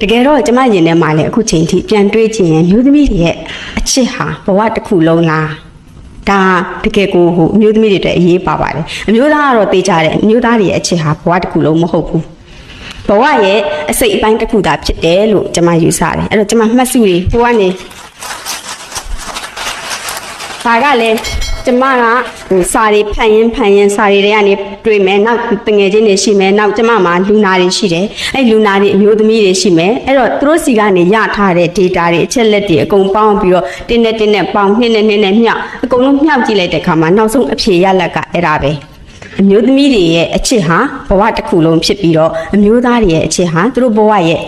တကယ်တော့ကျမရင်ထဲမှာလည်းအခုချိန်ထိပြန်တွေးချင်ရင်မျိုးသမီးတွေရဲ့အချစ်ဟာဘဝတစ်ခုလုံးလားဒါတကယ်ကိုဟိုအမျိုးသမီးတွေအတွက်အရေးပါပါတယ်အမျိုးသားကတော့သိကြတယ်အမျိုးသားတွေရဲ့အချစ်ဟာဘဝတစ်ခုလုံးမဟုတ်ဘူးဘဝရဲ့အစိတ်အပိုင်းတစ်ခုသာဖြစ်တယ်လို့ကျမယူဆတယ်အဲ့တော့ကျမမှတ်စုတွေဟိုကနေဒါကလည်း ကျမကဟိုစာတွေဖတ်ရင်ဖတ်ရင်စာတွေတွေကနေတွေ့မယ်နောက်တငယ်ချင်းတွေရှိမယ်နောက်ကျမမှာလူနာတွေရှိတယ်အဲ့လူနာတွေအမျိုးသမီးတွေရှိမယ်အဲ့တော့သူတို့စီကနေရထားတဲ့ data တွေအချက်လက်တွေအကုန်ပေါင်းပြီးတော့တင်းနဲ့တင်းနဲ့ပေါင်းနှစ်နဲ့နှစ်နဲ့မြောက်အကုန်လုံးမြောက်ကြည့်လိုက်တဲ့အခါမှာနောက်ဆုံးအဖြေရလက်ကအဲ့ဒါပဲအမျိုးသမီးတွေရဲ့အချစ်ဟာဘဝတစ်ခုလုံးဖြစ်ပြီးတော့အမျိုးသားတွေရဲ့အချစ်ဟာသူတို့ဘဝရဲ့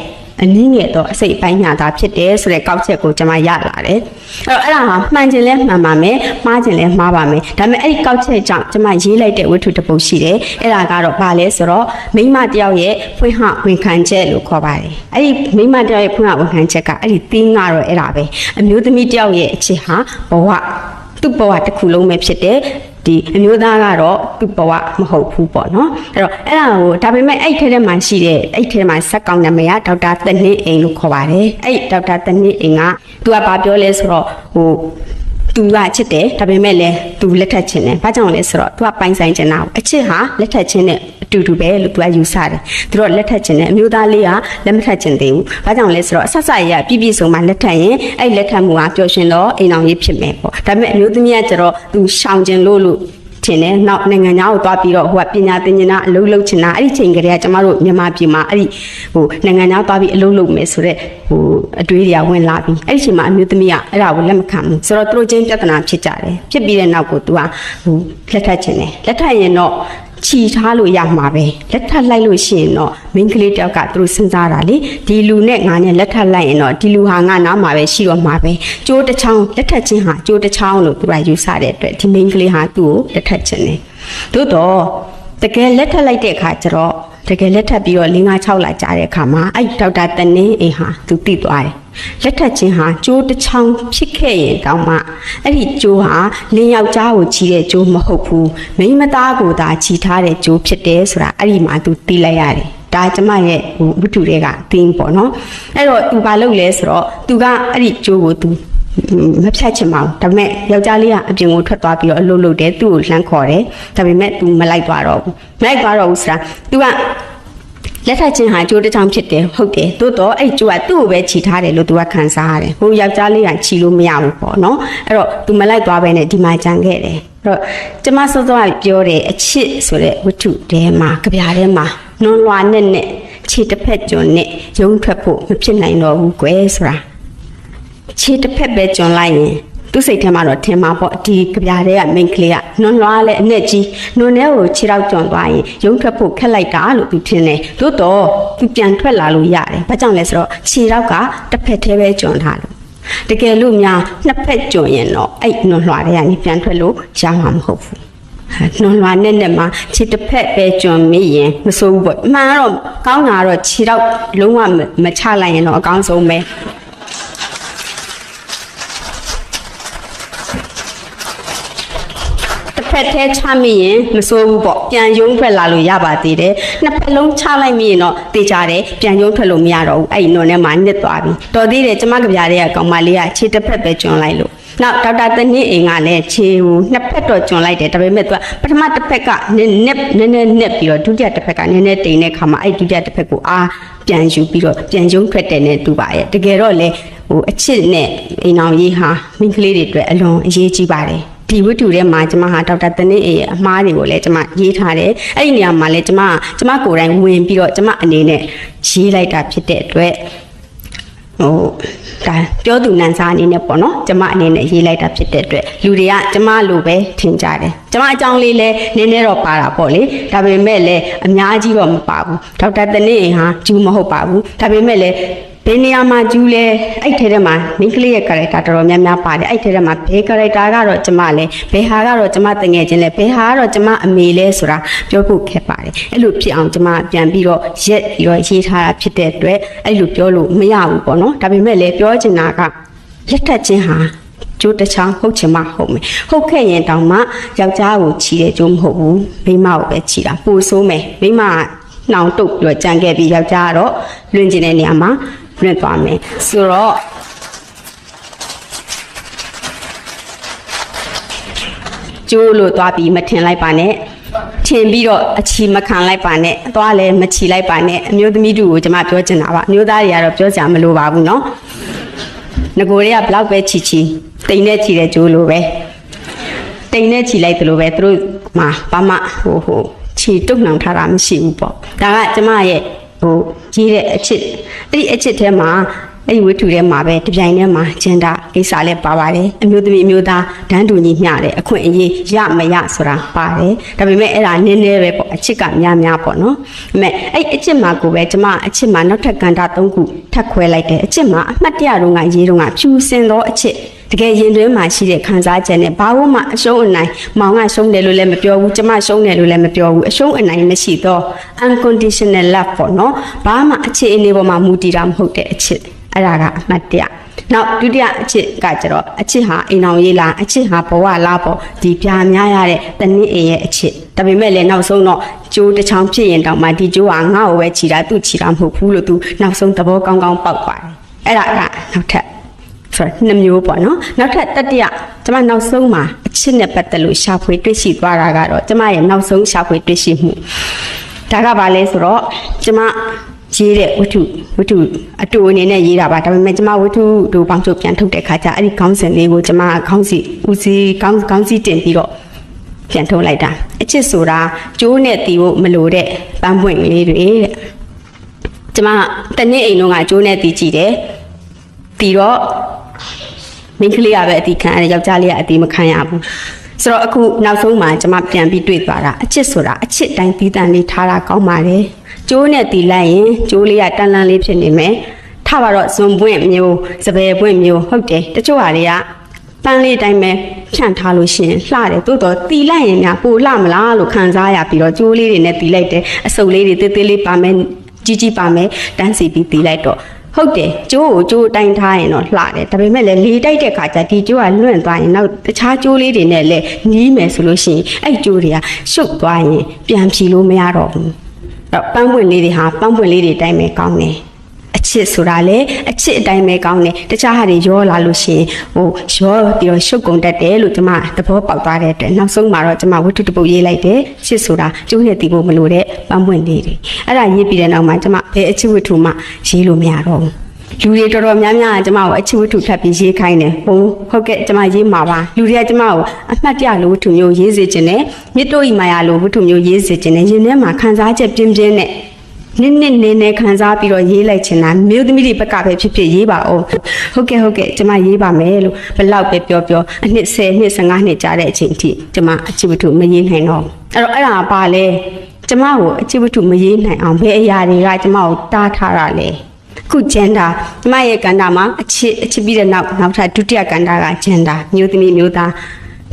အနည်းငယ်တော့အစိတ်အပိုင်းညာတာဖြစ်တယ်ဆိုတဲ့ကောက်ချက်ကိုကျွန်မရလာတယ်။အဲ့တော့အဲ့ဒါဟာမှန်ခြင်းလဲမှန်ပါမယ်။မှားခြင်းလဲမှားပါမယ်။ဒါပေမဲ့အဲ့ဒီကောက်ချက်ကြောင့်ကျွန်မရေးလိုက်တဲ့ဝတ္ထုတစ်ပုဒ်ရှိတယ်။အဲ့ဒါကတော့ဘာလဲဆိုတော့မိန်းမတစ်ယောက်ရဲ့ဖွင့်ဟဝန်ခံချက်လို့ခေါ်ပါတယ်။အဲ့ဒီမိန်းမတစ်ယောက်ရဲ့ဖွင့်ဟဝန်ခံချက်ကအဲ့ဒီသင်းကတော့အဲ့ဒါပဲ။အမျိုးသမီးတစ်ယောက်ရဲ့အချစ်ဟာဘဝသူ့ဘဝတစ်ခုလုံးပဲဖြစ်တယ် ဒီအမျိုးသားကတော့သူ့ဘဝမဟုတ်ဘူးပေါ့နော်အဲ့တော့အဲ့ဒါကိုဒါပေမဲ့အဲ့ထဲထဲမှာရှိတဲ့အဲ့ထဲမှာဇက်ကောင်နာမည်ကဒေါက်တာတနင်းအိမ်လို့ခေါ်ပါတယ်အဲ့ဒေါက်တာတနင်းအိမ်ကသူကဘာပြောလဲဆိုတော့ဟို သူကချစ်တယ်ဒါပေမဲ့လည်းသူလက်ထပ်ချင်တယ်ဘာကြောင့်လဲဆိုတော့သူကပိုင်ဆိုင်ချင်တာအချစ်ဟာလက်ထပ်ချင်တဲ့အတူတူပဲလို့သူကယူဆတယ်သူတို့လက်ထပ်ချင်တယ်အမျိုးသားလေးကလက်မထပ်ချင်သေးဘူးဘာကြောင့်လဲဆိုတော့အဆက်ဆက်ရပြည့်ပြည့်စုံမှလက်ထပ်ရင်အဲ့လက်ထပ်မှုကပျော်ရွှင်တော့အိမ်အောင်ရေးဖြစ်မယ်ပေါ့ဒါပေမဲ့အမျိုးသမီးကကျတော့သူရှောင်ကျင်လို့လို့ ထင်တယ်နောက်နိုင်ငံသားကိုသွားပြီးတော့ဟိုကပညာသင်နေတာအလုပ်လုပ်ချင်တာအဲ့ဒီချိန်ကလေးကကျမတို့မြန်မာပြည်မှာအဲ့ဒီဟိုနိုင်ငံသားသွားပြီးအလုပ်လုပ်မယ်ဆိုတော့ဟိုအတွေးတွေကဝင်လာပြီးအဲ့ဒီချိန်မှာအမျိုးသမီးကအဲ့ဒါကိုလက်မခံဘူးဆိုတော့သူတို့ချင်းပြဿနာဖြစ်ကြတယ်ဖြစ်ပြီးတဲ့နောက်ကိုသူကဟိုလက်ထပ်ချင်တယ်လက်ထပ်ရင်တော့ ချီထားလို့ရမှာပဲလက်ထပ်လိုက်လို့ရှိရင်တော့မိန်းကလေးတယောက်ကသူတို့စဉ်းစားတာလေဒီလူနဲ့ငါနဲ့လက်ထပ်လိုက်ရင်တော့ဒီလူဟာငါနားမှာပဲရှိတော့မှာပဲကျိုးတစ်ချောင်းလက်ထပ်ချင်းဟာကျိုးတစ်ချောင်းလို့သူကယူဆတဲ့အတွက်ဒီမိန်းကလေးဟာသူ့ကိုလက်ထပ်ချင်တယ်သို့တော့တကယ်လက်ထပ်လိုက်တဲ့အခါကျတော့ တကယ်လက်ထပ်ပြီးတော့၄၅6လကြာတဲ့အခါမှာအဲ့ဒေါက်တာတနင်းအိမ်ဟာသူသိသွားတယ်လက်ထပ်ချင်းဟာကျိုးတစ်ချောင်းဖြစ်ခဲ့ရင်တောင်မှအဲ့ဒီကျိုးဟာလင်းယောက်ျားကိုချီတဲ့ကျိုးမဟုတ်ဘူးမိန်းမသားကိုသာချီထားတဲ့ကျိုးဖြစ်တယ်ဆိုတာအဲ့ဒီမှာသူသိလိုက်ရတယ်ဒါကျမရဲ့ဟိုဝတ္ထုတွေကသင်ပေါ့နော်အဲ့တော့သူဘာလုပ်လဲဆိုတော့သူကအဲ့ဒီကျိုးကိုသူ မဖြတ်ချင်ပါဘူးဒါပေမဲ့ယောက်ျားလေးကအပြင်ကိုထွက်သွားပြီးတော့အလုပ်လုပ်တယ်သူ့ကိုလှမ်းခေါ်တယ်ဒါပေမဲ့သူမလိုက်သွားတော့ဘူးမလိုက်သွားတော့ဘူးဆိုတာသူကလက်ထပ်ချင်းဟာကြိုးတစ်ချောင်းဖြစ်တယ်ဟုတ်တယ်သို့တော့အဲ့ကြိုးကသူ့ကိုပဲခြိထားတယ်လို့သူကခံစားရတယ်ဟိုယောက်ျားလေးကခြိလို့မရဘူးပေါ့နော်အဲ့တော့သူမလိုက်သွားပဲနဲ့ဒီမှာကြံခဲ့တယ်အဲ့တော့ကျမစောစောကပြောတယ်အချစ်ဆိုတဲ့ဝတ္ထုထဲမှာကြပြထဲမှာနွန်လွာနဲ့နဲ့ခြေတစ်ဖက်ကျွန်းနဲ့ရုံးထွက်ဖို့မဖြစ်နိုင်တော့ဘူးကွယ်ဆိုတာ ခြေတစ်ဖက်ပဲကျွန်းလိုက်ရင်သူ့စိတ်ထဲမှာတော့ထင်မှာပေါ့ဒီကြပြတဲ့ကမိန်ကလေးကနွန်လွားလဲအနဲ့ကြီးနွန်ထဲကိုခြေတော့ကျွန်းသွားရင်ရုံထွက်ဖို့ခက်လိုက်တာလို့သူထင်တယ်သို့တော့သူပြန်ထွက်လာလို့ရတယ်ဘာကြောင့်လဲဆိုတော့ခြေတော့ကတစ်ဖက်သေးပဲကျွန်းထားလို့တကယ်လို့များနှစ်ဖက်ကျွန်းရင်တော့အဲ့နွန်လွားတဲ့ကနေပြန်ထွက်လို့ရမှာမဟုတ်ဘူးနွန်လွာနဲ့နဲ့မှာခြေတစ်ဖက်ပဲကျွန်းမိရင်မစိုးဘူးပေါ့အမှန်တော့ကောင်းတာတော့ခြေတော့လုံးဝမချလိုက်ရင်တော့အကောင်းဆုံးပဲ တစ် ဖက်သေးချမိရင်မစိုးဘူးပေါ့ပြန်ယုံထွက်လာလို့ရပါသေးတယ်နှစ်ဖက်လုံးချလိုက်မိရင်တော့တေချာတယ်ပြန်ယုံထွက်လို့မရတော့ဘူးအဲ့ဒီနွန်ထဲမှာနစ်သွားပြီတော်သေးတယ်ကျမကဗျာတွေကကောင်မလေးကခြေတစ်ဖက်ပဲကျွန်းလိုက်လို့နောက်ဒေါက်တာတနည်းအိမ်ကလည်းခြေကိုနှစ်ဖက်တော့ကျွန်းလိုက်တယ်ဒါပေမဲ့သူကပထမတစ်ဖက်ကနည်းနည်းနည်းနည်းနက်ပြီးတော့ဒုတိယတစ်ဖက်ကနည်းနည်းတိမ်တဲ့ခါမှာအဲ့ဒုတိယတစ်ဖက်ကိုအားပြန်ယူပြီးတော့ပြန်ယုံထွက်တယ်နဲ့တူပါရဲ့တကယ်တော့လေဟိုအချစ်နဲ့အိမ်အောင်ရေးဟာမိန်းကလေးတွေအတွက်အလွန်အရေးကြီးပါတယ် ဒီဝတ္ထုထဲမှာကျမဟာဒေါက်တာတနင်းအေရဲ့အမှားတွေကိုလည်းကျမရေးထားတယ်အဲ့ဒီနေရာမှာလည်းကျမကျမကိုယ်တိုင်ဝင်ပြီးတော့ကျမအနေနဲ့ရေးလိုက်တာဖြစ်တဲ့အတွက်ဟိုဒါပြောသူနန်းစားအနေနဲ့ပေါ့နော်ကျမအနေနဲ့ရေးလိုက်တာဖြစ်တဲ့အတွက်လူတွေကကျမလိုပဲထင်ကြတယ်ကျမအကြောင်းလေးလည်းနည်းနည်းတော့ပါတာပေါ့လေဒါပေမဲ့လည်းအများကြီးတော့မပါဘူးဒေါက်တာတနင်းအိမ်ဟာဂျူးမဟုတ်ပါဘူးဒါပေမဲ့လည်း ဘယ်နေရာမှာကျူးလဲအဲ့ထဲထဲမှာမိန်းကလေးရဲ့ character တော်တော်များများပါတယ်အဲ့ထဲထဲမှာဘယ် character ကတော့ကျမလဲဘယ်ဟာကတော့ကျမတငယ်ချင်းလဲဘယ်ဟာကတော့ကျမအမေလဲဆိုတာပြောဖို့ခက်ပါတယ်အဲ့လိုဖြစ်အောင်ကျမပြန်ပြီးတော့ရက်ပြီးတော့ရေးထားတာဖြစ်တဲ့အတွက်အဲ့လိုပြောလို့မရဘူးပေါ့နော်ဒါပေမဲ့လည်းပြောချင်တာကလက်ထက်ချင်းဟာကျိုးတစ်ချောင်းဟုတ်ချင်မှဟုတ်မယ်ဟုတ်ခဲ့ရင်တောင်မှယောက်ျားကိုချီတဲ့ကျိုးမဟုတ်ဘူးမိန်းမကိုပဲချီတာပိုဆိုးမယ်မိန်းမကနှောင်တုတ်ပြီးတော့ကြံခဲ့ပြီးယောက်ျားကတော့လွင်ကျင်တဲ့နေရာမှာ လွင့်သွားမယ်ဆိုတော့ကျိုးလို့သွားပြီးမထင်လိုက်ပါနဲ့ထင်ပြီးတော့အချီမခံလိုက်ပါနဲ့သွားလည်းမချီလိုက်ပါနဲ့အမျိုးသမီးတူကိုကျွန်မပြောချင်တာပါအမျိုးသားတွေကတော့ပြောကြမလို့ပါဘူးเนาะငကိုတွေကဘလောက်ပဲချီချီတိမ်နဲ့ချီတဲ့ကျိုးလိုပဲတိမ်နဲ့ချီလိုက်တယ်လို့ပဲသူတို့မှာဘာမှဟိုဟိုချီတုတ်နှောင်ထားတာမရှိဘူးပေါ့ဒါကကျွန်မရဲ့ ဟိုရေးတဲ့အချစ်အဲ့ဒီအချစ်ထဲမှာ အဲ့ဒီဝတ္ထုထဲမှာပဲတပြိုင်တည်းမှာဂျန်ဒါကိစ္စလည်းပါပါတယ်အမျိုးသမီးအမျိုးသားဒန်းတူညီမျှတဲ့အခွင့်အရေးရမရဆိုတာပါတယ်ဒါပေမဲ့အဲ့ဒါနည်းနည်းပဲပေါ့အချစ်ကများများပေါ့နော်ဒါပေမဲ့အဲ့အချစ်မှာကိုပဲကျမအချစ်မှာနောက်ထပ်ကန္တာ၃ခုထပ်ခွဲလိုက်တယ်အချစ်မှာအမှတ်တရတော့ကရေးတော့ကဖြူစင်သောအချစ်တကယ်ရင်တွင်းမှာရှိတဲ့ခံစားချက်နဲ့ဘာလို့မှအရှုံးအနိုင်မောင်ကရှုံးတယ်လို့လည်းမပြောဘူးကျမရှုံးတယ်လို့လည်းမပြောဘူးအရှုံးအနိုင်မရှိတော့ unconditional love ပေါ့နော်ဘာမှအခြေအနေပေါ်မှာမူတည်တာမဟုတ်တဲ့အချစ် အဲ့ဒါကအမှတ်တရနောက်ဒုတိယအချစ်ကကျတော့အချစ်ဟာအိမ်အောင်ရေးလားအချစ်ဟာဘဝလားပေါ့ဒီပြာများရတဲ့တနည်းအိမ်ရဲ့အချစ်ဒါပေမဲ့လည်းနောက်ဆုံးတော့ကျိုးတစ်ချောင်းဖြစ်ရင်တောင်မှဒီကျိုးကငါ့ကိုပဲခြိတာသူ့ခြိတာမဟုတ်ဘူးလို့သူနောက်ဆုံးသဘောကောင်းကောင်းပေါက်ပါတယ်အဲ့ဒါကနောက်ထပ်ဆိုတော့နှစ်မျိုးပေါ့နော်နောက်ထပ်တတိယကျွန်မနောက်ဆုံးမှာအချစ်နဲ့ပတ်သက်လို့ရှာဖွေတွေ့ရှိသွားတာကတော့ကျွန်မရဲ့နောက်ဆုံးရှာဖွေတွေ့ရှိမှုဒါကဘာလဲဆိုတော့ကျွန်မ ရေးတဲ့ဝတ္ထုဝတ္ထုအတူအနေနဲ့ရေးတာပါဒါပေမဲ့ကျွန်မဝတ္ထုတို့ပေါင်းချုပ်ပြန်ထုတ်တဲ့ခါကျအဲ့ဒီခေါင်းစဉ်လေးကိုကျွန်မခေါင်းစီဦးစီးခေါင်းခေါင်းစီတင်ပြီးတော့ပြန်ထုတ်လိုက်တာအချစ်ဆိုတာကျိုးနဲ့တီးဖို့မလိုတဲ့ပန်းပွင့်ကလေးတွေတဲ့ကျွန်မတနေ့အိမ်လုံးကကျိုးနဲ့တီးကြည့်တယ်တီးတော့မိန်းကလေးကပဲအတီခံရတယ်ယောက်ျားလေးကအတီမခံရဘူးဆိုတော့အခုနောက်ဆုံးမှာကျွန်မပြန်ပြီးတွေ့သွားတာအချစ်ဆိုတာအချစ်တိုင်းတီးတန်လေးထားတာကောင်းပါတယ် ကျိုးနဲ့တီလိုက်ရင်ကျိုးလေးကတန်လန်းလေးဖြစ်နေမယ်ထားပါတော့ဇွန်ပွင့်မျိုးစပယ်ပွင့်မျိုးဟုတ်တယ်တချို့ဟာတွေကပန်းလေးတိုင်းပဲဖြန့်ထားလို့ရှိရင်လှတယ်တိုးတော့တီလိုက်ရင်များပိုလှမလားလို့ခံစားရပြီးတော့ကျိုးလေးတွေနဲ့တီလိုက်တယ်အစုပ်လေးတွေတေးသေးလေးပါမယ်ကြီးကြီးပါမယ်တန်းစီပြီးတီလိုက်တော့ဟုတ်တယ်ကျိုးကိုကျိုးတိုင်းထားရင်တော့လှတယ်ဒါပေမဲ့လည်းလေတိုက်တဲ့ခါကျဒီကျိုးကလွင့်သွားရင်နောက်တခြားကျိုးလေးတွေနဲ့လည်းနီးမယ်ဆိုလို့ရှိရင်အဲ့ကျိုးတွေကရှုပ်သွားရင်ပြန်ဖြီလို့မရတော့ဘူး တော့ပန်းပွင့်လေးတွေဟာပန်းပွင့်လေးတွေတိုင်းပဲကောင်းတယ်အချစ်ဆိုတာလေအချစ်အတိုင်းပဲကောင်းတယ်တခြားဟာတွေရောလာလို့ရှိရင်ဟိုရောပြီးတော့ရှုပ်ကုန်တတ်တယ်လို့ကျွန်မသဘောပေါက်သွားတဲ့အတွက်နောက်ဆုံးမှာတော့ကျွန်မဝတ္ထုတစ်ပုဒ်ရေးလိုက်တယ်ချစ်ဆိုတာကျိုးနဲ့တီးဖို့မလိုတဲ့ပန်းပွင့်လေးတွေအဲ့ဒါရေးပြီးတဲ့နောက်မှာကျွန်မဘယ်အချစ်ဝတ္ထုမှရေးလို့မရတော့ဘူး လူတွေတော်တော်များများကကျမကိုအချစ်ဝတ္ထုထပ်ပြီးရေးခိုင်းတယ်ဟုတ်ဟုတ်ကဲ့ကျမရေးမှာပါလူတွေကကျမကိုအမှတ်တရလိုဝတ္ထုမျိုးရေးစေခြင်းနဲ့မြစ်တို့ဤမာယာလိုဝတ္ထုမျိုးရေးစေခြင်းနဲ့ရင်ထဲမှာခံစားချက်ပြင်းပြင်းနဲ့နစ်နစ်နေနေခံစားပြီးတော့ရေးလိုက်ချင်တာမြို့သမီးတွေဘက်ကပဲဖြစ်ဖြစ်ရေးပါအောင်ဟုတ်ကဲ့ဟုတ်ကဲ့ကျမရေးပါမယ်လို့ဘယ်လောက်ပဲပြောပြောအနှစ်10နှစ်15နှစ်ကြာတဲ့အချိန်ထိကျမအချစ်ဝတ္ထုမရေးနိုင်တော့ဘူးအဲ့တော့အဲ့ဒါကပါလဲကျမကိုအချစ်ဝတ္ထုမရေးနိုင်အောင်ဘယ်အရာတွေကကျမကိုတားထားတာလဲ ခုဂျန်ဒါကျမရဲ့ကန္တာမှာအချစ်အချစ်ပြီးတဲ့နောက်နောက်ထပ်ဒုတိယကန္တာကဂျန်ဒါမျိုးသမီးမျိုးသား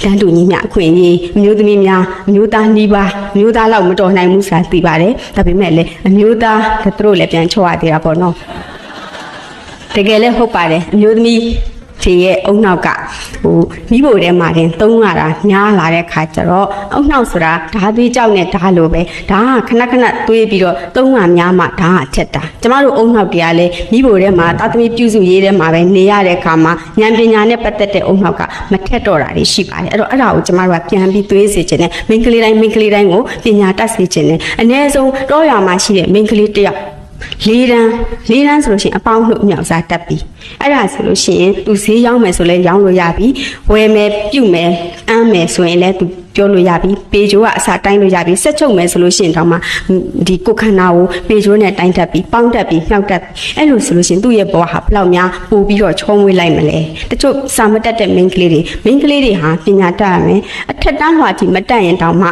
တန်းတူညီမျှအခွင့်အရေးအမျိုးသမီးများအမျိုးသားနှီးပါအမျိုးသားလောက်မတော်နိုင်ဘူးဆိုတာသိပါတယ်ဒါပေမဲ့လည်းအမျိုးသားကသူတို့လည်းပြန်ချော့ရသေးတာပေါ့နော်တကယ်လည်းဟုတ်ပါတယ်အမျိုးသမီး ဒီရဲ့အုံနောက်ကဟိုမိဖို့ထဲမှာတင်သုံးရတာများလာတဲ့ခါကျတော့အုံနောက်ဆိုတာဓာသွေးကြောက်နဲ့ဓာလိုပဲဓာကခဏခဏသွေးပြီးတော့သုံးရများမှဓာကထက်တာကျမတို့အုံနောက်တရားလဲမိဖို့ထဲမှာတာသမီပြုစုရေးထဲမှာပဲနေရတဲ့ခါမှာဉာဏ်ပညာနဲ့ပတ်သက်တဲ့အုံနောက်ကမထက်တော့တာတွေရှိပါတယ်အဲ့တော့အဲ့ဒါကိုကျမတို့ကပြန်ပြီးသွေးစေခြင်းနဲ့မိန်းကလေးတိုင်းမိန်းကလေးတိုင်းကိုပညာတတ်စေခြင်းနဲ့အ ਨੇ ဆုံးတော့ရမှာရှိတဲ့မိန်းကလေးတစ်ယောက် လေးတန်းလေးတန်းဆိုလို့ရှိရင်အပေါင်းနှုတ်အမြောက်စားတက်ပြီအဲ့ဒါဆိုလို့ရှိရင်သူဈေးရောက်မယ်ဆိုလဲရောင်းလို့ရပြီဝယ်မယ်ပြုတ်မယ်အမ်းမယ်ဆိုရင်လည်းသူပြောလို့ရပြီပေချိုးကအစာတိုင်းလို့ရပြီဆက်ချုပ်မယ်ဆိုလို့ရှိရင်တော့မှဒီကိုခန္ဓာကိုပေချိုးနဲ့တိုင်းတက်ပြီပေါင်းတက်ပြီနှောက်တက်ပြီအဲ့လိုဆိုလို့ရှိရင်သူ့ရဲ့ဘဝဟာဘယ်လောက်များပို့ပြီးတော့ချောမွေးလိုက်မလဲတချို့စာမတက်တဲ့မိန်းကလေးတွေမိန်းကလေးတွေဟာပညာတတ်ရမယ်အထက်တန်းလွှာကြီးမတက်ရင်တောင်မှ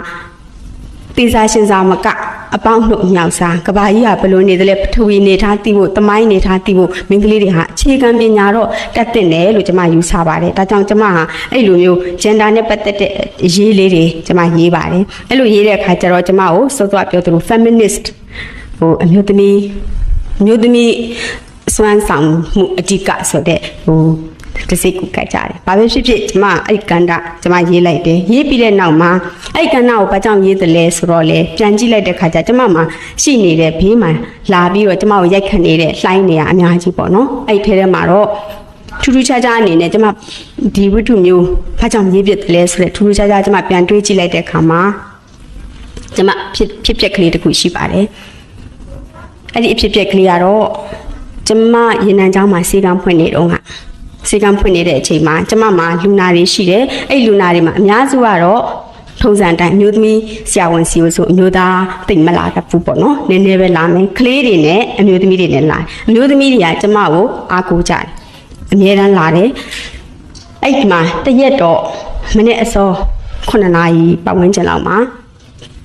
တေစာရှင်စာမက အပေါင်းနှုတ်အမြောက်စားကဘာကြီးကဘယ်လိုနေသလဲပထဝီနေထားသိဖို့တမိုင်းနေထားသိဖို့မိန်းကလေးတွေဟာအခြေခံပညာတော့တတ်တဲ့တယ်လို့ကျွန်မယူဆပါတယ်ဒါကြောင့်ကျွန်မဟာအဲ့လိုမျိုး gender နဲ့ပတ်သက်တဲ့အရေးလေးတွေကျွန်မရေးပါတယ်အဲ့လိုရေးတဲ့အခါကျတော့ကျွန်မကိုစောစောပြောသလို feminist ဟိုအမျိုးသမီးအမျိုးသမီးစွမ်းဆောင်မှုအဓိကဆိုတဲ့ဟို တစ်စိတ်ကိုကတ်ကြတယ်ဘာပဲဖြစ်ဖြစ်ကျမအဲ့ကန္တာကျမရေးလိုက်တယ်ရေးပြီးတဲ့နောက်မှာအဲ့ကန္တာကိုဘာကြောင့်ရေးတယ်လဲဆိုတော့လေပြန်ကြည့်လိုက်တဲ့ခါကျကျမမှာရှိနေတဲ့ဘေးမှာလာပြီးတော့ကျမကိုရိုက်ခတ်နေတဲ့လှိုင်းနေရအများကြီးပေါ့နော်အဲ့ထဲထဲမှာတော့ထူးထူးခြားခြားအနေနဲ့ကျမဒီဝတ္ထုမျိုးဘာကြောင့်ရေးပြစ်တယ်လဲဆိုတော့ထူးထူးခြားခြားကျမပြန်တွေးကြည့်လိုက်တဲ့အခါမှာကျမဖြစ်ဖြစ်ပျက်ကလေးတစ်ခုရှိပါတယ်အဲ့ဒီအဖြစ်ပျက်ကလေးကတော့ကျမရေနံချောင်းမှာစေကံဖွင့်နေတော့က စေကံဖွင့်နေတဲ့အချိန်မှာကျမမှာလူနာတွေရှိတယ်အဲ့လူနာတွေမှာအများစုကတော့ထုံစံတိုင်းအမျိုးသမီးဆရာဝန်စီကိုဆိုအမျိုးသားတိတ်မလာတတ်ဘူးပေါ့နော်နည်းနည်းပဲလာမယ်ကလေးတွေနဲ့အမျိုးသမီးတွေနဲ့လာအမျိုးသမီးတွေကကျမကိုအားကိုးကြတယ်အမြဲတမ်းလာတယ်အဲ့ဒီမှာတရက်တော့မနေ့အစော9နာရီပတ်ဝန်းကျင်လောက်မှာ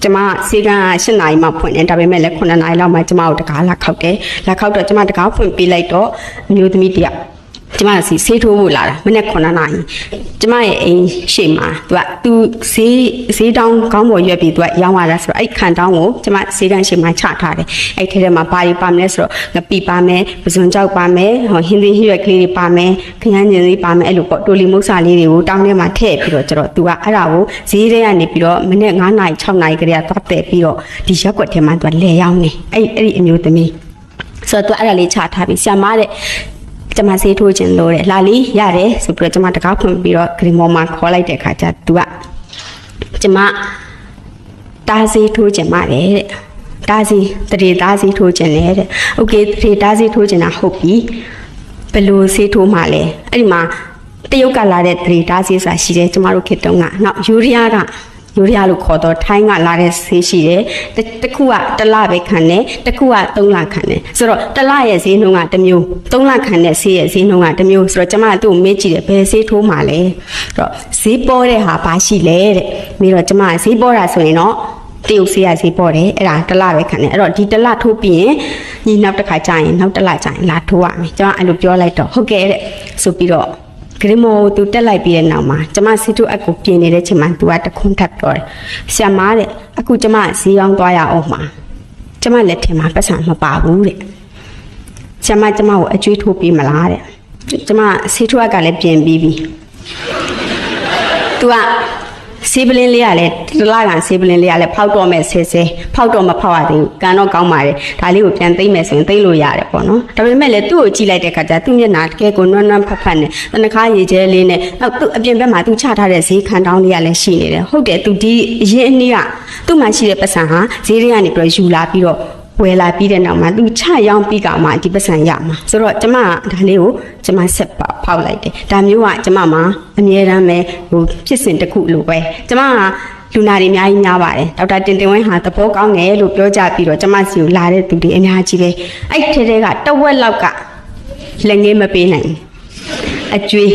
ကျမစီကံ8နာရီမှဖွင့်တယ်ဒါပေမဲ့လည်း9နာရီလောက်မှကျမကိုတကားလာခောက်တယ်လာခောက်တော့ကျမတကားဖွင့်ပေးလိုက်တော့အမျိုးသမီးတယောက် ကျမစီဆေးထိုးဖို့လာတာမနေ့9နာရီကျမရဲ့အိမ်ရှေ့မှာသူကသူဆေးဆေးတောင်းခေါင်းပေါ်ရွက်ပြီးသူကရောင်းရတာဆိုတော့အဲ့ခံတောင်းကိုကျမဆေးကန်းရှေ့မှာချထားတယ်အဲ့ထဲထဲမှာဘာတွေပါမလဲဆိုတော့ငပိပါမယ်ပဇွန်ကြောက်ပါမယ်ဟောဟင်းသီးဟရွက်ကလေးတွေပါမယ်ခရမ်းညင်လေးပါမယ်အဲ့လိုပေါ့တိုလီမုတ်စာလေးတွေကိုတောင်းထဲမှာထည့်ပြီးတော့ကျတော့သူကအဲ့ဒါကိုဈေးထဲကနေပြီးတော့မနေ့9နာရီ6နာရီကလေးကသွားတဲ့ပြီးတော့ဒီရက်ွက်ထဲမှာသူကလဲရောက်နေအဲ့အဲ့ဒီအမျိုးသမီးဆိုတော့သူအဲ့ဒါလေးချထားပြီးဆရာမတဲ့ ကျွန်မဆေးထိုးခြင်းလို့တယ်လာလေးရတယ်ဆိုပြီးတော့ကျွန်မတကားဖွင့်ပြီးတော့ဂရီမော်မှာခေါ်လိုက်တဲ့ခါကျသူကကျွန်မတားဆေးထိုးခြင်းပါတယ်တဲ့တားစီတရေတားစီထိုးခြင်းလေတဲ့။ Okay တရေတားစီထိုးခြင်းတာဟုတ်ပြီ။ဘလို့ဆေးထိုးမှလဲ။အဲ့ဒီမှာတရုတ်ကလာတဲ့တရေတားစီဆိုတာရှိတယ်ကျမတို့ခေတ်တုန်းက။နောက်ယူရီးယားက ယူရီးယားလို့ခေါ်တော့ထိုင်းကလာတဲ့ဆေးရှိတယ်တတစ်ခုကတစ်လပဲခံတယ်တစ်ခုကသုံးလခံတယ်ဆိုတော့တစ်လရဲ့ဈေးနှုန်းကတစ်မျိုးသုံးလခံတဲ့ဆေးရဲ့ဈေးနှုန်းကတစ်မျိုးဆိုတော့ကျမကသူ့ကိုမေးကြည့်တယ်ဘယ်ဆေးထိုးမှလဲဆိုတော့ဈေးပေါ်တဲ့ဟာဘာရှိလဲတဲ့ပြီးတော့ကျမကဈေးပေါ်တာဆိုရင်တော့တရုတ်ဆေးရဈေးပေါ်တယ်အဲ့ဒါတစ်လပဲခံတယ်အဲ့တော့ဒီတစ်လထိုးပြီးရင်ညီနောက်တစ်ခါကြာရင်နောက်တစ်လကြာရင်လာထိုးရမယ်ကျမအဲ့လိုပြောလိုက်တော့ဟုတ်ကဲ့တဲ့ဆိုပြီးတော့ ဂရမောသူတက်လိုက်ပြီးတဲ့နောက်မှာကျမစီတူအက်ကိုပြင်နေတဲ့ချိန်မှာသူကတခွန်းထပ်ပြောတယ်။ဆရာမတဲ့အခုကျမဈေးရောက်သွားရအောင်မှာကျမလက်ထင်မှာပတ်စံမပါဘူးတဲ့။ဆရာမကျမကိုအကျွေးထိုးပေးမလားတဲ့။ကျမစီတူအက်ကလည်းပြင်ပြီးပြီ။ तू က ဆေးပလင်းလေးကလည်းတလားကန်ဆေးပလင်းလေးကလည်းဖောက်တော့မဲ့ဆဲဆဲဖောက်တော့မဖောက်ရသေးဘူးကန်တော့ကောင်းပါတယ်ဒါလေးကိုပြန်သိမ့်မယ်ဆိုရင်သိမ့်လို့ရတယ်ပေါ့နော်ဒါပေမဲ့လည်းသူ့ကိုကြည့်လိုက်တဲ့ခါကျသူ့မျက်နှာတကယ်ကိုနွမ်းနွမ်းဖတ်ဖတ်နဲ့တနခါရေကျဲလေးနဲ့နောက်သူ့အပြင်ဘက်မှာသူချထားတဲ့ဈေးခံတောင်းလေးကလည်းရှိနေတယ်ဟုတ်တယ်သူဒီအရင်အနည်းကသူ့မှာရှိတဲ့ပတ်စံဟာဈေးတွေကနေပြီးတော့ယူလာပြီးတော့ဝယ်လာပြီးတဲ့နောက်မှာသူချရောင်းပြီးကမှဒီပတ်စံရမှာဆိုတော့ကျမကဒါလေးကိုကျမဆက်ပေါက် ဖောက်လိုက်တယ်ဒါမျိုးကကျမမှာအမြဲတမ်းပဲဟိုဖြစ်စဉ်တစ်ခုလိုပဲကျမကလူနာတွေအများကြီးများပါတယ်ဒေါက်တာတင်တင်ဝင်းဟာသဘောကောင်းတယ်လို့ပြောကြပြီးတော့ကျမစီကိုလာတဲ့သူတွေအများကြီးပဲအဲ့ထဲထဲကတဝက်လောက်ကလက်ငယ်မပေးနိုင်ဘူးအကျွေး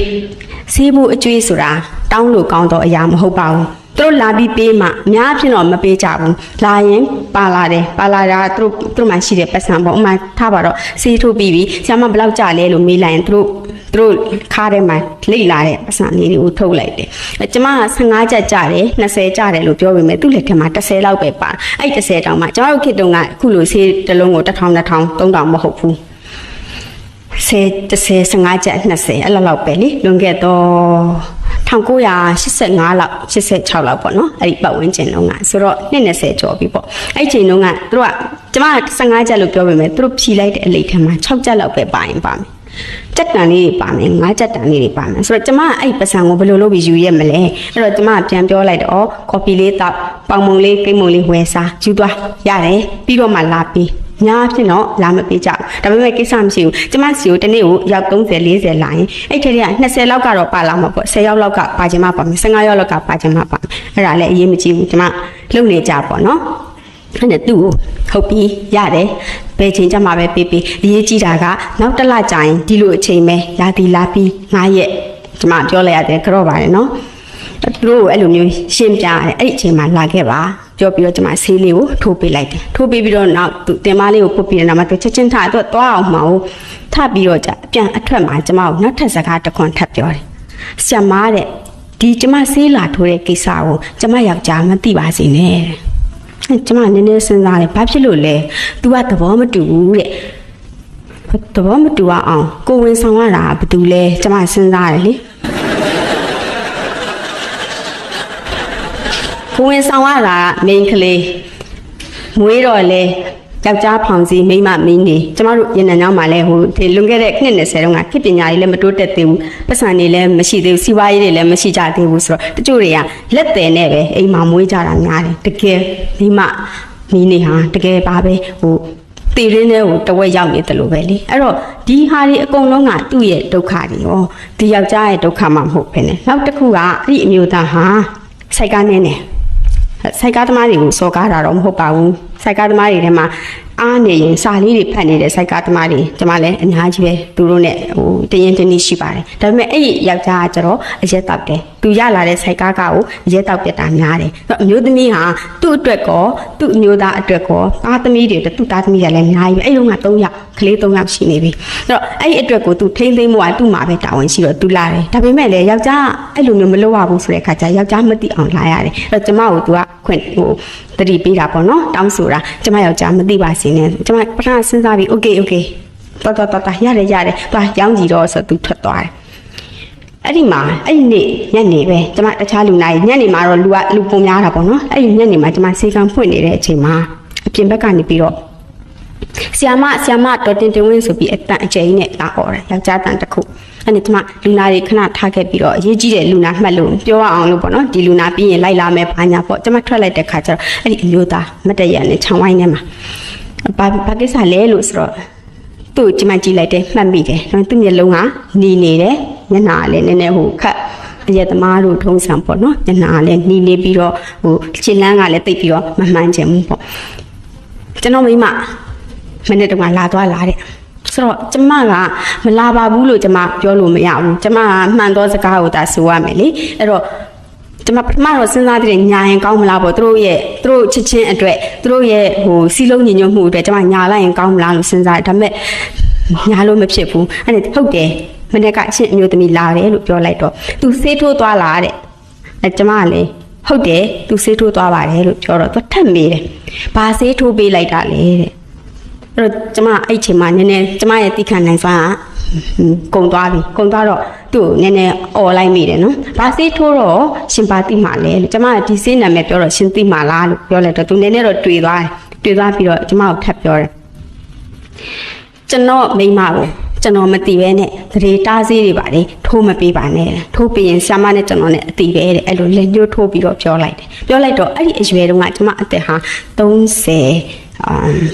ဆေးဖို့အကျွေးဆိုတာတောင်းလို့ကောင်းတော့အရာမဟုတ်ပါဘူးသူတို့လာပြီးပေးမှအများအဖြစ်တော့မပေးကြဘူးလာရင်ပါလာတယ်ပါလာတာသူတို့သူတို့မှရှိတဲ့ပတ်စံပေါ့ဥမာထားပါတော့ဆေးထိုးပြီးပြီဆရာမဘယ်လောက်ကြလဲလို့မေးလိုက်ရင်သူတို့ သူတို့ခါးထဲမှာလိတ်လာတဲ့ပတ်စံလေးတွေကိုထုတ်လိုက်တယ်အဲကျမက15ချက်ကြတယ်20ကြတယ်လို့ပြောပေမဲ့သူ့လက်ထက်မှာ10လောက်ပဲပါအဲ့10တောင်မှကျမတို့ခေတ္တကအခုလိုဆေးတစ်လုံးကို1000 2000 3000မဟုတ်ဘူး10 30 15ကျပ်20အဲ့လောက်လောက်ပဲလေလွန်ခဲ့တော့1985လောက်86လောက်ပေါ့နော်အဲ့ဒီပတ်ဝန်းကျင်လုံးကဆိုတော့20ကျော်ပြီပေါ့အဲ့ချိန်တုန်းကသူတို့ကကျမ15ကျပ်လို့ပြောပေမဲ့သူတို့ဖြီလိုက်တဲ့အလိတ်ထဲမှာ6ကျပ်လောက်ပဲပါရင်ပါမယ် ကြက်တန်လေးတွေပါမယ်၅ကြက်တန်လေးတွေပါမယ်ဆိုတော့ကျမကအဲ့ဒီပတ်စံကိုဘယ်လိုလုပ်ပြီးယူရက်မလဲအဲ့တော့ကျမကပြန်ပြောလိုက်တော့ကော်ဖီလေးတောက်ပေါင်မုံလေးကိတ်မုံလေးဝယ်စားယူသွားရတယ်ပြီးတော့မှလာပြီးညာဖြစ်တော့လာမပေးကြဘူးဒါပေမဲ့ကိစ္စမရှိဘူးကျမစီကိုတနေ့ကိုရောက်30 40လာရင်အဲ့ထဲက20လောက်ကတော့ပါလာမှာပေါ့10ရောက်လောက်ကပါချင်မှပါမယ်15ရောက်လောက်ကပါချင်မှပါမယ်အဲ့ဒါလည်းအရေးမကြီးဘူးကျမလုံနေကြပေါ့နော်အဲ့ဒါသူ့ကိုဟုတ်ပြီရတယ် ဘယ်ချိန်ကျမှပဲပေးပေးအရေးကြီးတာကနောက်တစ်လကြာရင်ဒီလိုအချိန်ပဲရာသီလာပြီး9ရက်ကျမပြောလိုက်ရတယ်ကြော့ပါတယ်နော်သူတို့ကိုအဲ့လိုမျိုးရှင်းပြရတယ်အဲ့ဒီအချိန်မှာလာခဲ့ပါပြောပြီးတော့ကျမဆေးလေးကိုထိုးပေးလိုက်တယ်ထိုးပေးပြီးတော့နောက်သူတင်မလေးကိုပုတ်ပြီးတော့နောက်မှသူချက်ချင်းထားတော့သွားအောင်မအောင်ထပြီးတော့じゃအပြန်အထွက်မှာကျမကိုနောက်ထပ်စကားတစ်ခွန်းထပ်ပြောတယ်ဆရာမတဲ့ဒီကျမဆေးလာထိုးတဲ့ကိစ္စကိုကျမယောက်ျားမသိပါစေနဲ့တဲ့ ကျမနည်းနည်းစဉ်းစားတယ်ဘာဖြစ်လို့လဲ तू ကသဘောမတူဘူးတဲ့သဘောမတူအောင်ကိုဝင်ဆောင်ရတာဘာတူလဲကျမစဉ်းစားတယ်လေကိုဝင်ဆောင်ရတာမိန်းကလေးမွေးတော့လေ ယောက်ျားဖောင်စီမိန်းမမင်းနေကျမတို့ရင်နံကြောင်းမှာလဲဟိုဒီလွန်ခဲ့တဲ့နှစ်20တုန်းကခေတ်ပညာတွေလည်းမတိုးတက်သေးဘူးပတ်စံတွေလည်းမရှိသေးဘူးစီးပွားရေးတွေလည်းမရှိကြသေးဘူးဆိုတော့တချို့တွေကလက်တယ်နဲ့ပဲအိမ်မှာမွေးကြတာများတယ်တကယ်မိန်းမမင်းနေဟာတကယ်ပါပဲဟိုတည်ရင်းတဲ့ကိုတဝက်ရောက်နေတယ်လို့ပဲလေအဲ့တော့ဒီဟာတွေအကုန်လုံးကသူ့ရဲ့ဒုက္ခတွေရောဒီယောက်ျားရဲ့ဒုက္ခမှမဟုတ်ပဲねနောက်တစ်ခုကအဲ့ဒီအမျိုးသားဟာစိုက်ကားနေနေစိုက်ကားသမားတွေကိုစော်ကားတာတော့မဟုတ်ပါဘူး စိုက်ကားသမားတွေထဲမှာ အားနေရင်စာလေးတွေဖတ်နေတဲ့စိုက်ကားသမားတွေကျွန်မလည်းအများကြီးပဲသူတို့ ਨੇ ဟိုတရင်တင်းနေရှိပါတယ်ဒါပေမဲ့အဲ့ဒီယောက်ျားကကျတော့အရက်တောက်တယ်သူရလာတဲ့စိုက်ကားကကိုအရက်တောက်ပြတ်တာများတယ်အဲ့တော့အမျိုးသမီးဟာသူ့အတွက်ကောသူ့အမျိုးသားအတွက်ကောသားသမီးတွေအတွက်သူ့သားသမီးတွေလည်းအများကြီးပဲအဲ့လုံးက3ယောက်ကလေး3ယောက်ရှိနေပြီအဲ့တော့အဲ့ဒီအတွက်ကိုသူထိမ့်သိမ့်မှုကသူ့မှာပဲတာဝန်ရှိတော့သူလာတယ်ဒါပေမဲ့လည်းယောက်ျားအဲ့လိုမျိုးမလုပ်ရဘူးဆိုတဲ့ခါကျယောက်ျားမသိအောင်လာရတယ်အဲ့တော့ကျမကို तू ကခွင့်ဟိုတတိပေးတာပေါ့နော်တောင်းဆိုတာကျမယောက်ျားမသိပါစေနဲ့ကျမပထမစဉ်းစားပြီး okay okay တော်တော်တော်တော်ရတယ်ရတယ်သွားရောင်းကြည့်တော့ဆိုသူထွက်သွားတယ်အဲ့ဒီမှာအဲ့ဒီနေ့ညနေပဲကျမတခြားလူနာကြီးညနေမှာတော့လူကလူပုံများတာပေါ့နော်အဲ့ဒီညနေမှာကျမစေကံဖွင့်နေတဲ့အချိန်မှာအပြင်ဘက်ကနေပြီးတော့ဆီယာမဆီယာမတော်တင်တင်ဝင်းဆိုပြီးအတန်အကျယ်ကြီးနဲ့လာអော်တယ်ယောက်ျားတန်တစ်ခုအဲ့ဒီကျမလူနာတွေခဏထားခဲ့ပြီးတော့အရေးကြီးတဲ့လူနာမှတ်လို့ပြောရအောင်လို့ပေါ့နော်ဒီလူနာပြီးရင်လိုက်လာမယ်ဘာညာပေါ့ကျမထွက်လိုက်တဲ့ခါကျတော့အဲ့ဒီအမျိုးသားမတ်တရနဲ့ခြံဝိုင်းထဲမှာ ဘာဘာကိစ္စလဲလို့ဆိုတော့သူ့ကိုကျမကြည့်လိုက်တယ်မှတ်မိတယ်ဒါပေမဲ့သူ့မျက်လုံးကနီနေတယ်မျက်နှာကလည်းနည်းနည်းဟိုခတ်အရက်သမားတို့ထုံးစံပေါ့နော်မျက်နှာကလည်းနီနေပြီးတော့ဟိုခြေလန်းကလည်းတိတ်ပြီးတော့မမှန်ချင်ဘူးပေါ့ကျွန်တော်မိမမနေ့တုန်းကလာသွားလာတဲ့ဆိုတော့ကျမကမလာပါဘူးလို့ကျမပြောလို့မရဘူးကျမကမှန်သောစကားကိုသာဆိုရမယ်လေအဲ့တော့ ကျွန်မပထမတော့စဉ်းစားတဲ့ညာရင်ကောင်းမလားပေါ့သူတို့ရဲ့သူတို့ချစ်ချင်းအတွက်သူတို့ရဲ့ဟိုစီလုံးညီညွတ်မှုအတွက်ကျွန်မညာလိုက်ရင်ကောင်းမလားလို့စဉ်းစားတယ်ဒါပေမဲ့ညာလို့မဖြစ်ဘူးအဲ့ဒါဟုတ်တယ်မနေ့ကအချင်းအမျိုးသမီးလာတယ်လို့ပြောလိုက်တော့သူဆေးထိုးသွားလာတဲ့အဲကျွန်မကလည်းဟုတ်တယ်သူဆေးထိုးသွားပါတယ်လို့ပြောတော့သူထပ်မေးတယ်ဘာဆေးထိုးပေးလိုက်တာလဲတဲ့အဲ့တော့ကျမအဲ့ချိန်မှာနည်းနည်းကျမရဲ့တိခတ်နိုင်စွမ်းက ကုံသွားပြီကုံသွားတော့သူ့ကိုနည်းနည်းអော်လိုက်မိတယ်နော်။ဘာစေးထိုးတော့ရှင်ပါတိမှလဲလို့ကျမကဒီစေးနာမည်ပြောတော့ရှင်တိမှလားလို့ပြောလိုက်တော့သူနည်းနည်းတော့တွေ့သွားတယ်။တွေ့သွားပြီးတော့ကျမကိုထပ်ပြောတယ်။ကျွန်တော်မိန်းမကိုကျွန်တော်မသိပဲနဲ့သတိတားစေးတွေပါလေထိုးမပေးပါနဲ့ထိုးပြီးရင်ဆ iam မနဲ့ကျွန်တော်နဲ့အတိပဲတဲ့အဲ့လိုလက်ညှိုးထိုးပြီးတော့ပြောလိုက်တယ်ပြောလိုက်တော့အဲ့ဒီအရွယ်တုန်းကကျမအသက်ဟာ30အာ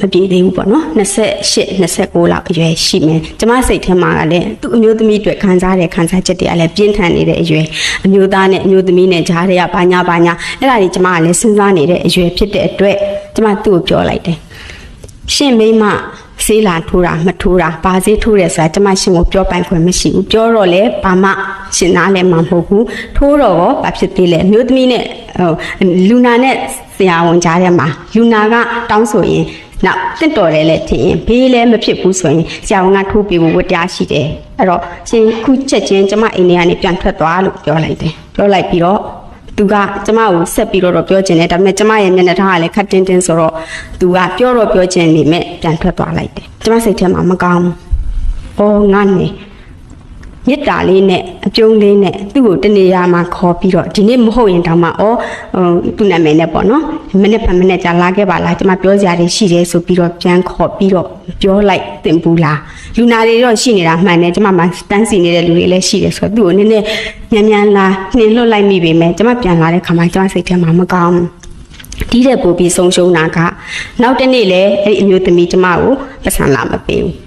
မပြည့်သေးဘူးပေါ့နော်28 29လောက်အရွယ်ရှိမယ်ကျမစိတ်ထဲမှာကလည်းသူ့အမျိုးသမီးအတွက်ခံစားတဲ့ခံစားချက်တွေကလည်းပြင်းထန်နေတဲ့အရွယ်အမျိုးသားနဲ့အမျိုးသမီးနဲ့ကြားတွေကဘာညာဘာညာအဲ့ဒါတွေကျမကလည်းစဉ်းစားနေတဲ့အရွယ်ဖြစ်တဲ့အတွက်ကျမသူ့ကိုပြောလိုက်တယ်ရှင်မိမ ဆေးလာထိုးတာမထိုးတာဘာဆေးထိုးတယ်ဆိုတာကျမရှင်ကိုပြောပိုင်ခွင့်မရှိဘူးပြောတော့လေဘာမှရှင်နားလည်းမဟုတ်ဘူးထိုးတော့ဘာဖြစ်သေးလဲအမျိုးသမီးနဲ့ဟိုလူနာနဲ့ဆရာဝန်ကြားထဲမှာလူနာကတောင်းဆိုရင်နောက်တင့်တော်တယ်လေထင်ရင်ဘေးလည်းမဖြစ်ဘူးဆိုရင်ဆရာဝန်ကထိုးပေးဖို့ဝတ္တရားရှိတယ်အဲ့တော့ရှင်ခုချက်ချင်းကျမအိမ်ထဲကနေပြန်ထွက်သွားလို့ပြောလိုက်တယ်ပြောလိုက်ပြီးတော့ သူကကျမကိုဆက်ပြီးတော့ပြောချင်တယ်ဒါပေမဲ့ကျမရဲ့မျက်နှာထားကလည်းခက်တင်းတင်းဆိုတော့သူကပြောတော့ပြောချင်နေမဲ့ပြန်ထွက်သွားလိုက်တယ်ကျမစိတ်ထဲမှာမကောင်းဘူး။အော်ငါနေမေတ္တာလေးနဲ့အကျုံးလေးနဲ့သူ့ကိုတနေရာမှာခေါ်ပြီးတော့ဒီနေ့မဟုတ်ရင်တောင်မှအော်ဟိုသူ့နာမည်နဲ့ပေါ့နော်မနေ့ဖက်မနေ့ကြာလာခဲ့ပါလားကျမပြောစရာတွေရှိတယ်ဆိုပြီးတော့ပြန်ခေါ်ပြီးတော့ပြောလိုက်တင်ဘူးလား လူနာတွေတော့ရှိနေတာမှန်တယ်ကျမမှတန်းစီနေတဲ့လူတွေလည်းရှိတယ်ဆိုတော့သူ့ကိုနည်းနည်းမြန်မြန်လာနှင်လွတ်လိုက်မိပေမဲ့ကျမပြန်လာတဲ့ခါမှာကျမစိတ်ထဲမှာမကောင်းဘူးဒီတဲ့ပို့ပြီးဆုံးရှုံးတာကနောက်တစ်နေ့လဲအဲ့ဒီအမျိုးသမီးကျမကိုပတ်စံလာမပေးဘူး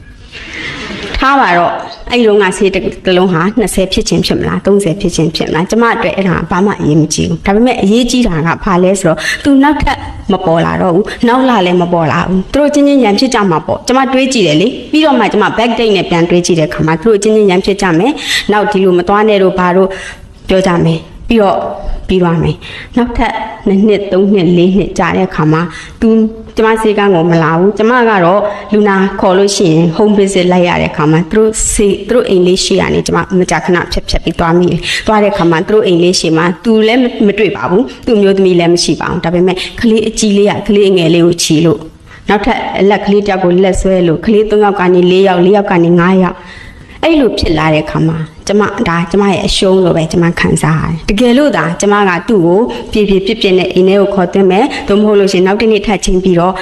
ထားပါတော့အဲ့ဒီတော့ငါဆေးတစ်လုံးဟာ20ဖြစ်ချင်းဖြစ်မလား30ဖြစ်ချင်းဖြစ်မလားကျမအတွက်အဲ့ဒါဘာမှအရေးမကြီးဘူးဒါပေမဲ့အရေးကြီးတာကဘာလဲဆိုတော့ तू နောက်ထပ်မပေါ်လာတော့ဘူးနောက်လာလည်းမပေါ်လာဘူးသူတို့ချင်းချင်းရန်ဖြစ်ကြမှာပေါ့ကျမတွေးကြည့်တယ်လေပြီးတော့မှကျမ back date နဲ့ပြန်တွေးကြည့်တဲ့ခါမှာသူတို့ချင်းချင်းရန်ဖြစ်ကြမယ်နောက်ဒီလိုမသွားနဲ့တော့ဘာလို့ပြောကြမယ်ပြီးတော့ပြီးသွားမယ်နောက်ထပ်2နှစ်3နှစ်4နှစ်ကြာတဲ့အခါမှာ तू ကျမစေကန်းကိုမလာဘူးကျမကတော့လူနာခေါ်လို့ရှိရင် home visit လိုက်ရတဲ့အခါမှာသူတို့စေသူတို့အိမ်လေးရှိရနေကျမမကြာခဏဖြတ်ဖြတ်ပြီးသွားမိတယ်သွားတဲ့အခါမှာသူတို့အိမ်လေးရှိမှာ तू လည်းမတွေ့ပါဘူးသူ့မျိုးသမီးလည်းမရှိပါဘူးဒါပေမဲ့ကလေးအကြီးလေးကကလေးငယ်လေးကိုချီလို့နောက်ထပ်အလက်ကလေးတစ်ယောက်ကိုလက်ဆွဲလို့ကလေး၃ယောက်ကနေ၄ယောက်၄ယောက်ကနေ၅ယောက်အဲ့လိုဖြစ်လာတဲ့အခါမှာ ကျမဒါကျမရဲ့အရှုံးလို့ပဲကျမခံစားရတယ်တကယ်လို့ဒါကျမကသူ့ကိုပြပြပြပြနဲ့အိမ်ထဲကိုခေါ်သွင်းမယ်သို့မဟုတ်လို့ရှရင်နောက်တစ်နေ့ထပ်ချင်းပြီးတော့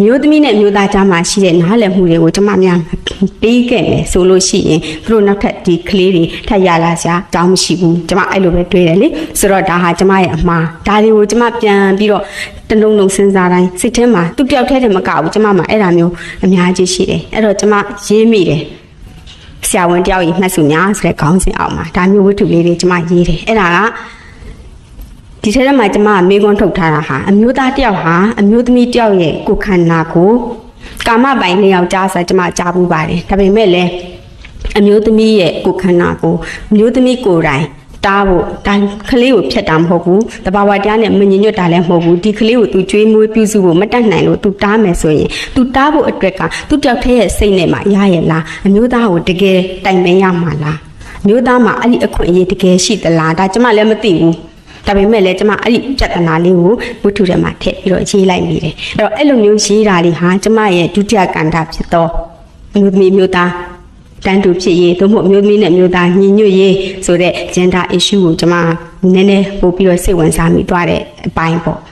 မျိုးသမီးနဲ့မျိုးသားကြားမှာရှိတဲ့နားလည်မှုတွေကိုကျမများပေးခဲ့မယ်ဆိုလို့ရှိရင်သူတို့နောက်ထပ်ဒီကလေးတွေထပ်ရလာစရာအကြောင်းမရှိဘူးကျမအဲ့လိုပဲတွေးတယ်လေဆိုတော့ဒါဟာကျမရဲ့အမှားဒါတွေကိုကျမပြန်ပြီးတော့တလုံးလုံးစဉ်းစားတိုင်းစိတ်ထဲမှာသူ့တယောက်တည်းတည်းမကဘူးကျမမှာအဲ့ဒါမျိုးအများကြီးရှိတယ်အဲ့တော့ကျမရေးမိတယ် ဆရာဝန်တယောက်ကြီးမှတ်စုများဆိုတဲ့ခေါင်းစဉ်အောက်မှာဒါမျိုးဝတ္ထုလေးတွေကျမရေးတယ်အဲ့ဒါကဒီထဲမှာကျမကမေးခွန်းထုတ်ထားတာဟာအမျိုးသားတယောက်ဟာအမျိုးသမီးတယောက်ရဲ့ကိုယ်ခန္ဓာကိုကာမပိုင်နှစ်ယောက်ကြားဆိုကျမကြားဘူးပါတယ်ဒါပေမဲ့လည်းအမျိုးသမီးရဲ့ကိုယ်ခန္ဓာကိုအမျိုးသမီးကိုယ်တိုင် တားဖို့ဒါကလေးကိုဖျက်တာမဟုတ်ဘူးတဘာဝတရားနဲ့မငြညွတ်တာလည်းမဟုတ်ဘူးဒီကလေးကို तू ကျွေးမွေးပြုစုဖို့မတတ်နိုင်လို့ तू တားမယ်ဆိုရင် तू တားဖို့အတွက်က तू တယောက်တည်းရဲ့စိတ်နဲ့မှရရဲ့လားအမျိုးသားကိုတကယ်တိုင်ပင်ရမှာလားအမျိုးသားမှာအဲ့ဒီအခွင့်အရေးတကယ်ရှိသလားဒါကျမလည်းမသိဘူးဒါပေမဲ့လည်းကျမအဲ့ဒီပြဿနာလေးကိုဝတ္ထုထဲမှာထည့်ပြီးတော့ရေးလိုက်မိတယ်အဲ့တော့အဲ့လိုမျိုးရေးတာလေးဟာကျမရဲ့ဒုတိယကန္တာဖြစ်တော့အမျိုးသမီးအမျိုးသား တန်းတူဖြစ်ရေးသို့မဟုတ်အမျိုးသမီးနဲ့အမျိုးသားညီညွတ်ရေးဆိုတဲ့ gender issue ကိုကျွန်မနည်းနည်းပို့ပြီးတော့စိတ်ဝင်စားမိသွားတဲ့အပိုင်းပေါ့